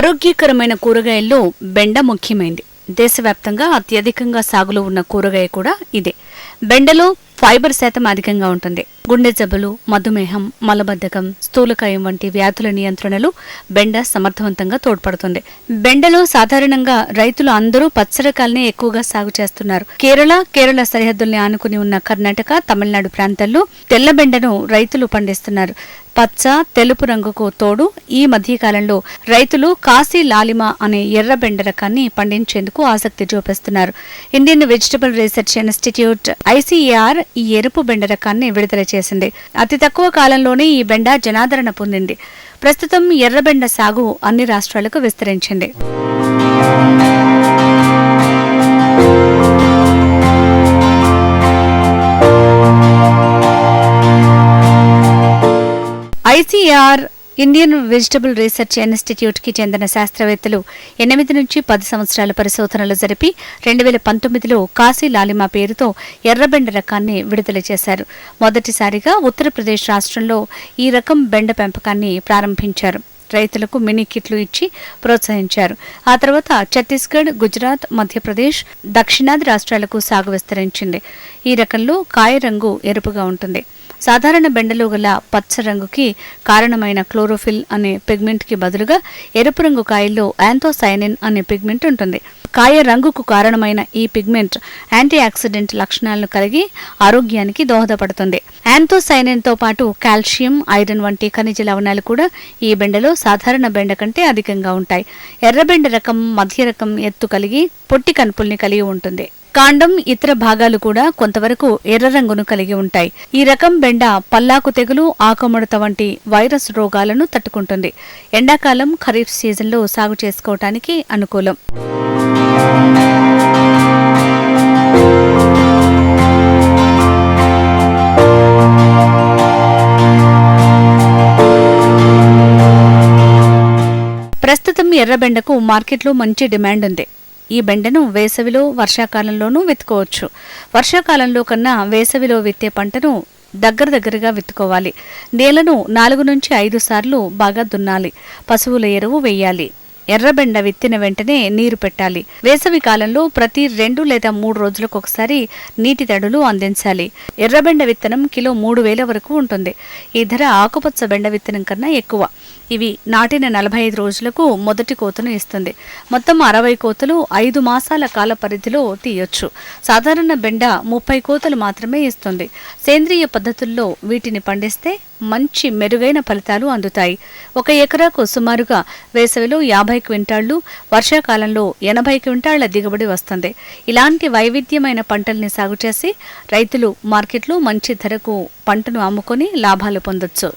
ఆరోగ్యకరమైన కూరగాయల్లో బెండ ముఖ్యమైంది. దేశవ్యాప్తంగా అత్యధికంగా సాగులో ఉన్న కూరగాయ కూడా ఇదే. బెండలో ఫైబర్ శాతం అధికంగా ఉంటుంది. గుండె జబ్బులు మధుమేహం మలబద్ధకం స్థూలకాయం వంటి వ్యాధుల నియంత్రణలు బెండ సమర్థవంతంగా తోడ్పడుతుంది. బెండలో సాధారణంగా రైతులు అందరూ పచ్చ రకాలనే ఎక్కువగా సాగు చేస్తున్నారు. కేరళ కేరళ సరిహద్దుల్ని ఆనుకుని ఉన్న కర్ణాటక తమిళనాడు ప్రాంతాల్లో తెల్ల బెండను రైతులు పండిస్తున్నారు. పచ్చ తెలుపు రంగుకు తోడు ఈ మధ్యకాలంలో రైతులు కాశీ లాలిమ అనే ఎర్ర బెండ రకాన్ని పండించేందుకు ఆసక్తి చూపిస్తున్నారు. Indian vegetable research institute ICAR ఈ ఎరుపు బెండ రకాన్ని విడుదల చేసింది. అతి తక్కువ కాలంలోనే ఈ బెండ జనాదరణ పొందింది. ప్రస్తుతం ఎర్రబెండ సాగు అన్ని రాష్ట్రాలకు విస్తరించింది. ఐసీఆర్ ఇండియన్ వెజిటబుల్ రీసెర్చ్ ఇన్స్టిట్యూట్కి చెందిన శాస్త్రవేత్తలు ఎనిమిది నుంచి పది సంవత్సరాల పరిశోధనలు జరిపి రెండు వేల పంతొమ్మిదిలో కాశీ లాలిమా పేరుతో ఎర్రబెండ రకాన్ని విడుదల చేశారు. మొదటిసారిగా ఉత్తరప్రదేశ్ రాష్ట్రంలో ఈ రకం బెండ పెంపకాన్ని ప్రారంభించారు. రైతులకు మినీ కిట్లు ఇచ్చి ప్రోత్సహించారు. ఆ తర్వాత ఛత్తీస్గఢ్ గుజరాత్ మధ్యప్రదేశ్ దక్షిణాది రాష్ట్రాలకు సాగు విస్తరించింది. ఈ రకంలో కాయ రంగు ఎరుపుగా ఉంటుంది. సాధారణ బెండలో గల పచ్చ రంగుకి కారణమైన క్లోరోఫిల్ అనే పిగ్మెంట్కి బదులుగా ఎరుపు రంగు కాయల్లో యాంథోసైనిన్ అనే పిగ్మెంట్ ఉంటుంది. కాయ రంగుకు కారణమైన ఈ పిగ్మెంట్ యాంటీ ఆక్సిడెంట్ లక్షణాలను కలిగి ఆరోగ్యానికి దోహదపడుతుంది. యాంథోసైనిన్తో పాటు కాల్షియం ఐరన్ వంటి ఖనిజ లవణాలు కూడా ఈ బెండలో సాధారణ బెండ కంటే అధికంగా ఉంటాయి. ఎర్రబెండ రకం మధ్య రకం ఎత్తు కలిగి పొట్టి కనుపుల్ని కలిగి ఉంటుంది. కాండం ఇతర భాగాలు కూడా కొంతవరకు ఎర్ర రంగును కలిగి ఉంటాయి. ఈ రకం బెండ పల్లాకు తెగులు ఆకుముడత వంటి వైరస్ రోగాలను తట్టుకుంటుంది. ఎండాకాలం ఖరీఫ్ సీజన్లో సాగు చేసుకోవటానికి అనుకూలం. ప్రస్తుతం ఎర్రబెండకు మార్కెట్లో మంచి డిమాండ్ ఉంది. ఈ బెండను వేసవిలో వర్షాకాలంలోనూ విత్తుకోవచ్చు. వర్షాకాలంలో కన్నా వేసవిలో విత్తే పంటను దగ్గర దగ్గరగా విత్తుకోవాలి. నేలను నాలుగు నుంచి ఐదు సార్లు బాగా దున్నాలి. పశువుల ఎరువు వేయాలి. ఎర్రబెండ విత్తిన వెంటనే నీరు పెట్టాలి. వేసవి కాలంలో ప్రతి రెండు లేదా మూడు రోజులకు ఒకసారి నీటి తడులు అందించాలి. ఎర్రబెండ విత్తనం కిలో మూడు వేల వరకు ఉంటుంది. ఈ ధర ఆకుపచ్చ బెండ విత్తనం కన్నా ఎక్కువ. ఇవి నాటిన నలభై ఐదు రోజులకు మొదటి కోతను ఇస్తుంది. మొత్తం అరవై కోతలు ఐదు మాసాల కాల పరిధిలో తీయొచ్చు. సాధారణ బెండ ముప్పై కోతలు మాత్రమే ఇస్తుంది. సేంద్రియ పద్ధతుల్లో వీటిని పండిస్తే మంచి మెరుగైన ఫలితాలు అందుతాయి. ఒక ఎకరాకు సుమారుగా వేసవిలో యాభై క్వింటాళ్ళు వర్షాకాలంలో ఎనభై క్వింటాళ్ళ దిగుబడి వస్తుంది. ఇలాంటి వైవిధ్యమైన పంటల్ని సాగు చేసి రైతులు మార్కెట్లో మంచి ధరకు పంటను అమ్ముకొని లాభాలు పొందొచ్చు.